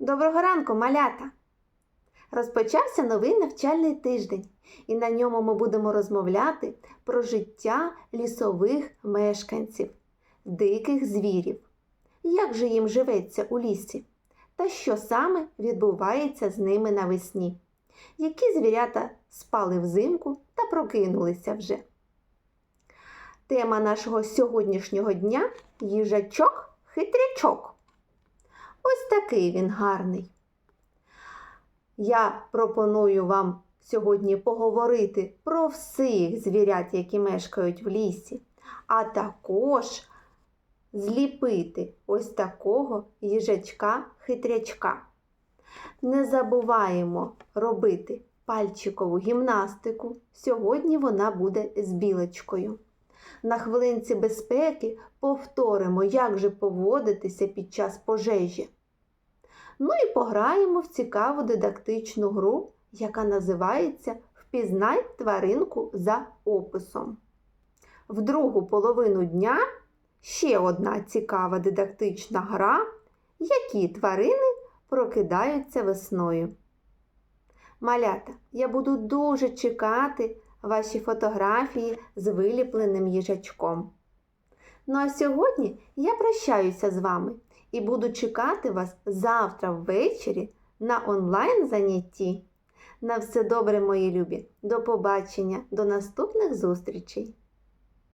Доброго ранку, малята! Розпочався новий навчальний тиждень, і на ньому ми будемо розмовляти про життя лісових мешканців, диких звірів. Як же їм живеться у лісі? Та що саме відбувається з ними навесні? Які звірята спали взимку та прокинулися вже? Тема нашого сьогоднішнього дня їжачок-хитрячок. Ось такий він гарний. Я пропоную вам сьогодні поговорити про всіх звірят, які мешкають в лісі, а також зліпити ось такого їжачка-хитрячка. Не забуваємо робити пальчикову гімнастику. Сьогодні вона буде з білочкою. На хвилинці безпеки повторимо, як же поводитися під час пожежі. Ну і пограємо в цікаву дидактичну гру, яка називається Впізнай тваринку за описом. В другу половину дня ще одна цікава дидактична гра, які тварини прокидаються весною. Малята, я буду дуже чекати ваші фотографії з виліпленим їжачком. Ну а сьогодні я прощаюся з вами і буду чекати вас завтра ввечері на онлайн занятті. На все добре, мої любі. До побачення, до наступних зустрічей!